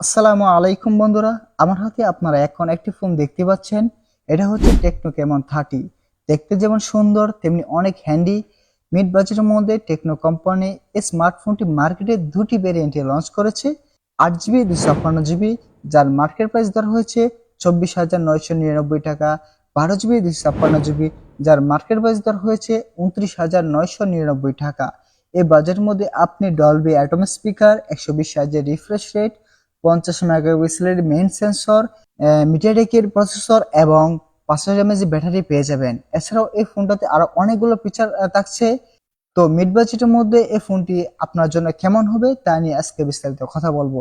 আসসালামু আলাইকুম বন্ধুরা। আমার হাতে আপনারা এখন একটি ফোন দেখতে পাচ্ছেন। এটা হচ্ছে টেকনো কেমন থার্টি দেখতে যেমন সুন্দর, তেমনি অনেক হ্যান্ডি মিড বাজেটের মধ্যে টেকনো কোম্পানি এই স্মার্টফোনটি মার্কেটে দুটি ভেরিয়েন্টে লঞ্চ করেছে। আট জিবি দুশো জিবি যার মার্কেট প্রাইস দর হয়েছে চব্বিশ হাজার নয়শো নিরানব্বই টাকা। বারো জিবি দুশো ছাপ্পান্ন জিবি যার মার্কেট প্রাইস দর হয়েছে উনত্রিশ হাজার নয়শো নিরানব্বই টাকা। এই বাজেটের মধ্যে আপনি ডলবি অ্যাটম স্পিকার একশো বিশ হাজার রিফ্রেশ রেট পঞ্চাশ মেগাপিক্সেলের মেইন সেন্সর মিডিয়াটেকের প্রসেসর এবং পাঁচ হাজার এমএজি ব্যাটারি পেয়ে যাবেন। এছাড়াও এই ফোনটাতে আরও অনেকগুলো ফিচার থাকছে। তো মিড বাজেটের মধ্যে এই ফোনটি আপনার জন্য কেমন হবে তা নিয়ে আজকে বিস্তারিত কথা বলব।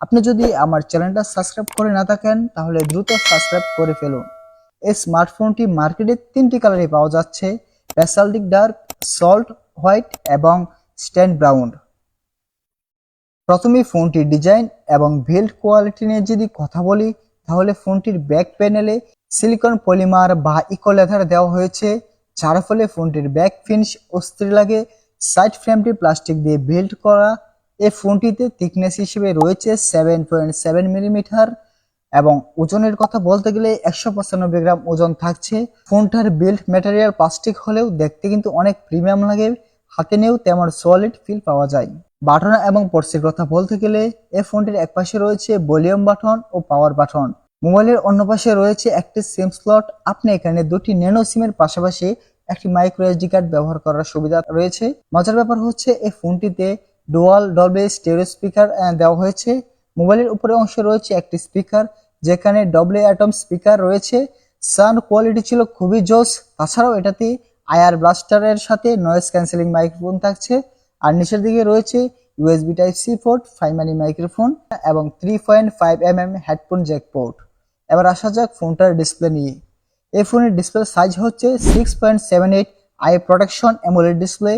আপনি যদি আমার চ্যানেলটা সাবস্ক্রাইব করে না থাকেন, তাহলে দ্রুত সাবস্ক্রাইব করে ফেলুন। এই স্মার্টফোনটি মার্কেটে তিনটি কালারে পাওয়া যাচ্ছে ব্যাসাল্টিক ডার্ক সল্ট হোয়াইট এবং স্ট্যান্ড ব্রাউন প্রথমে ফোনটির ডিজাইন এবং বিল্ড কোয়ালিটি নিয়ে যদি কথা বলি, তাহলে ফোনটির ব্যাক প্যানেলে সিলিকন পলিমার বা ইকো লেথার দেওয়া হয়েছে, যার ফলে ফোনটির ব্যাক ফিনিশ অস্থির লাগে। সাইড ফ্রেমটি প্লাস্টিক দিয়ে বিল্ড করা। এই ফোনটিতে থিকনেস হিসেবে রয়েছে সেভেন পয়েন্ট সেভেন মিলিমিটার এবং ওজনের কথা বলতে গেলে একশো পঁচানব্বই গ্রাম ওজন থাকছে। ফোনটার বিল্ড ম্যাটেরিয়াল প্লাস্টিক হলেও দেখতে কিন্তু অনেক প্রিমিয়াম লাগে। হাতে নিয়েও তেমন সলিড ফিল পাওয়া যায়। বাটন এবং পোর্টসের কথা বলতে গেলে এই ফোনটির এক পাশে রয়েছে ভলিউম বাটন ও পাওয়ার বাটন। মোবাইলের অন্য পাশে রয়েছে একটি সিম স্লট। আপনি এখানে দুটি ন্যানো সিমের পাশাপাশি একটি মাইক্রো এসডি কার্ড ব্যবহার করার সুবিধা রয়েছে। মজার ব্যাপার হচ্ছে এই ফোনটিতে ডুয়াল ডলবে স্টেরিও স্পিকার দেওয়া হয়েছে। মোবাইলের উপরে অংশে রয়েছে একটি স্পিকার, যেখানে ডবলে অ্যাটম স্পিকার রয়েছে। সাউন্ড কোয়ালিটি ছিল খুবই জোস। তাছাড়াও এটাতে আয়ার ব্লাস্টারের সাথে নয়েজ ক্যান্সেলিং মাইক্রোফোন থাকছে। আর নিচের দিকে রয়েছে ইউএসবি টাইপ সি পোর্ট ফাইমানি মাইক্রোফোন এবং three point five M M headphone jack port এবার আসা যাক ফোনটার ডিসপ্লে নিয়ে। এই ফোনের ডিসপ্লে সাইজ হচ্ছে six point seven eight eye protection AMOLED display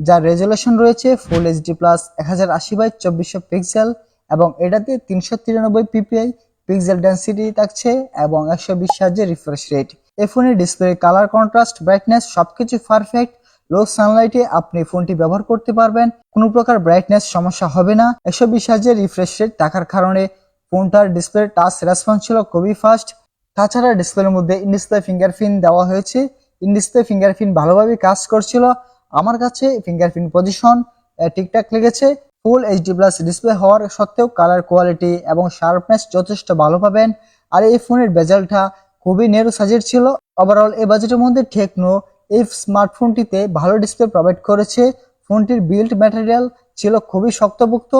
যার রেজলিউশন রয়েছে ফুল এইচডি প্লাস এক হাজার আশি বাই চব্বিশশো পিক্সেল এবং এটাতে তিনশো তিরানব্বই পিপিআই পিক্সেল ডেন্সিটি থাকছে এবং একশো বিশ হাজার রিফ্রেশ রেট এই ফোনের ডিসপ্লে কালার কন্ট্রাস্ট ব্রাইটনেস সবকিছু পারফেক্ট লো সানলাইটে আপনি ফোনটি ব্যবহার করতে পারবেন। কোনো প্রকার ব্রাইটনেস সমস্যা হবে না। একশো বিশ হাজার রিফ্রেশ রেট থাকার কারণে ফোনটার ডিসপ্লে টাচ রেসপন্স ছিল খুবই ফাস্ট তাছাড়া ডিসপ্লের মধ্যে ইনডিসপ্লে ফিঙ্গারপ্রিন্ট দেওয়া হয়েছে। ইনডিসপ্লে ফিঙ্গারপ্রিন্ট ভালোভাবে কাজ করছিল। আমার কাছে ফিঙ্গারপ্রিন্ট পজিশন ঠিকঠাক লেগেছে। ফুল এইচডি প্লাস ডিসপ্লে হওয়ার সত্ত্বেও কালার কোয়ালিটি এবং শার্পনেস যথেষ্ট ভালো পাবেন। আর এই ফোনের বেজালটা খুবই নেরো সাইজের ছিল। ওভারঅল এই বাজেটের মধ্যে টেকনো এই স্মার্টফোনটিতে ভালো ডিসপ্লে প্রোভাইড করেছে। ফোনটির বিল্ড ম্যাটেরিয়াল ছিল খুবই শক্তপোক্ত।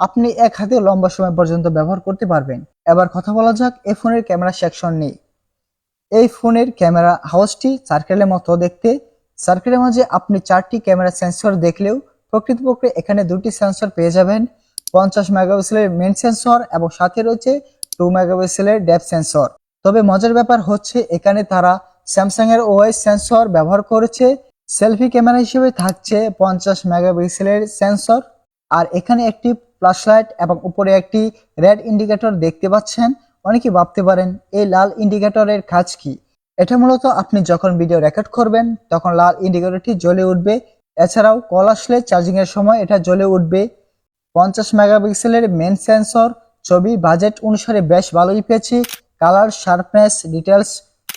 আপনি এক হাতে লম্বা সময় পর্যন্ত ব্যবহার করতে পারবেন। এবার কথা বলা যাক এই ফোনের ক্যামেরা সেকশন নেই এই ফোনের ক্যামেরা হাউসটি সার্কেলের মতো দেখতে। সার্কেলের মাঝে আপনি চারটি ক্যামেরা সেন্সর দেখলেও প্রকৃতপক্ষে এখানে দুটি সেন্সর পেয়ে যাবেন। পঞ্চাশ মেগাপিক্সেলের মেন সেন্সর এবং সাথে রয়েছে টু মেগাপিক্সেলের ডেপ সেন্সর তবে মজার ব্যাপার হচ্ছে, এখানে তারা স্যামসাং এর ওএস সেন্সর ব্যবহার করেছে সেলফি ক্যামেরা হিসেবে থাকছে পঞ্চাশ মেগাপিক্সেলের সেন্সর আর এখানে একটি ফ্ল্যাশ লাইট এবং উপরে একটি রেড ইন্ডিকেটর দেখতে পাচ্ছেন। অনেকে ভাবতে পারেন, এই লাল ইন্ডিকেটরের কাজ কি? এটা মূলত আপনি যখন ভিডিও রেকর্ড করবেন, তখন লাল ইন্ডিকেটরটি জ্বলে উঠবে। এছাড়াও কল আসলে চার্জিং এর সময় এটা জ্বলে উঠবে। পঞ্চাশ মেগাপিক্সেলের মেন সেন্সর ছবি বাজেট অনুসারে বেশ ভালোই পেয়েছি। কালার শার্পনেস ডিটেলস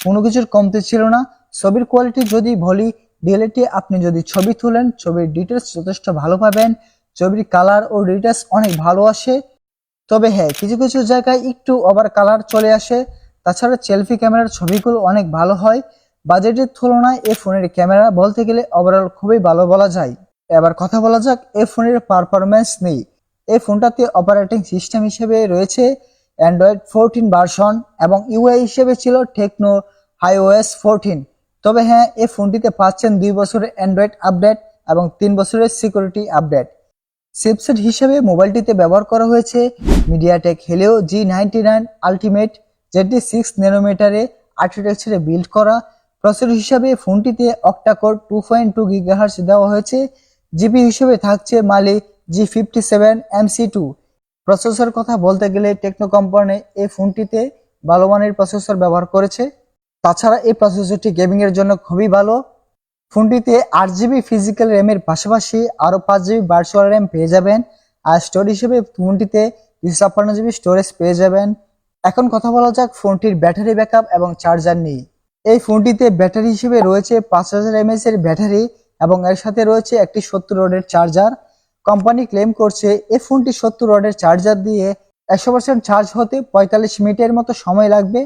কোনো কিছুর কমতি ছিল না। ছবির কোয়ালিটি যদি বলি রিয়েলিটি আপনি যদি ছবি তুলেন, ছবির ডিটেলস যথেষ্ট ভালো পাবেন, ছবির কালার ও ডিটেলস অনেক ভালো আসে। তবে হ্যাঁ কিছু কিছু জায়গায় একটু ওভার কালার চলে আসে। তাছাড়া সেলফি ক্যামেরার ছবিগুলো অনেক ভালো হয়। বাজেটের তুলনায় এই ফোনের ক্যামেরা বলতে গেলে ওভারঅল খুবই ভালো বলা যায়। এবার কথা বলা যাক, এই ফোনের পারফরমেন্স নেই এই ফোনটাতে অপারেটিং সিস্টেম হিসেবে রয়েছে অ্যান্ড্রয়েড ফোরটিন ভার্সন এবং ইউআই হিসেবে ছিল টেকনো আইওএস ফোরটিন তবে হ্যাঁ এই ফোনটিতে পাচ্ছেন দুই বছরের অ্যান্ড্রয়েড আপডেট এবং তিন বছরের সিকিউরিটি আপডেট চিপসেট হিসেবে মোবাইলটিতে ব্যবহার করা হয়েছে MediaTek Helio G ninety nine ultimate যেটি সিক্স ন্যানোমিটারে আর্কিটেকচারে বিল্ড করা। প্রসেসর হিসাবে ফোনটিতে octacore two point two gigahertz দেওয়া হয়েছে। জিপি হিসেবে থাকছে Mali G fifty seven MC two processor কথা বলতে গেলে টেকনো কোম্পানি এই ফোনটিতে ভালো মানের প্রসেসর ব্যবহার করেছে। তাছাড়া এই প্রসেসরটি গেমিং এর জন্য খুবই ভালো। ফোনটিতে আট জিবি ফিজিক্যাল র্যামের পাশাপাশি আরও পাঁচ জিবি ভার্চুয়াল র্যাম পেয়ে যাবেন। আর স্টোর হিসেবে ফোনটিতে দুশো ছাপ্পান্ন জিবি স্টোরেজ পেয়ে যাবেন। এখন কথা বলা যাক ফোনটির ব্যাটারি ব্যাকআপ এবং চার্জার নিয়ে। এই ফোনটিতে ব্যাটারি হিসেবে রয়েছে পাঁচ হাজার এমএস এর ব্যাটারি এবং এর সাথে রয়েছে একটি সত্তর রডের চার্জার কোম্পানি ক্লেম করছে এই ফোনটি সত্তর রডের চার্জার দিয়ে একশো পার্সেন্ট চার্জ হতে পঁয়তাল্লিশ মিনিটের মতো সময় লাগবে।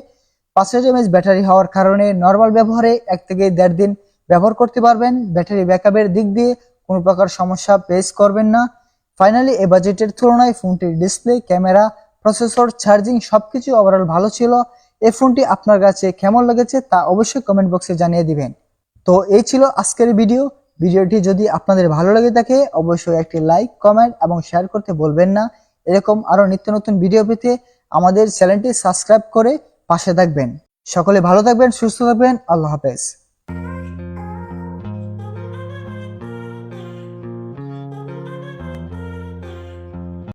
পাঁচ হাজার এমএস ব্যাটারি হওয়ার কারণে নর্মাল ব্যবহারে এক থেকে দেড় দিন ব্যবহার করতে পারবেন। ব্যাটারি ব্যাকআপের দিক দিয়ে কোনো প্রকার সমস্যা ফেস করবেন না। ফাইনালি এ বাজেটের তুলনায় ফোনটির ডিসপ্লে ক্যামেরা প্রসেসর চার্জিং সবকিছু ওভারঅল ভালো ছিল। এই ফোনটি আপনার কাছে কেমন লেগেছে তা অবশ্যই কমেন্ট বক্সে জানিয়ে দিবেন। তো এই ছিল আজকের ভিডিও ভিডিওটি যদি আপনাদের ভালো লেগে থাকে, অবশ্যই একটি লাইক কমেন্ট এবং শেয়ার করতে বলবেন না। এরকম আরও নিত্য নতুন ভিডিও পেতে আমাদের চ্যানেলটি সাবস্ক্রাইব করে পাশে থাকবেন। সকলে ভালো থাকবেন সুস্থ থাকবেন। আল্লাহ হাফেজ।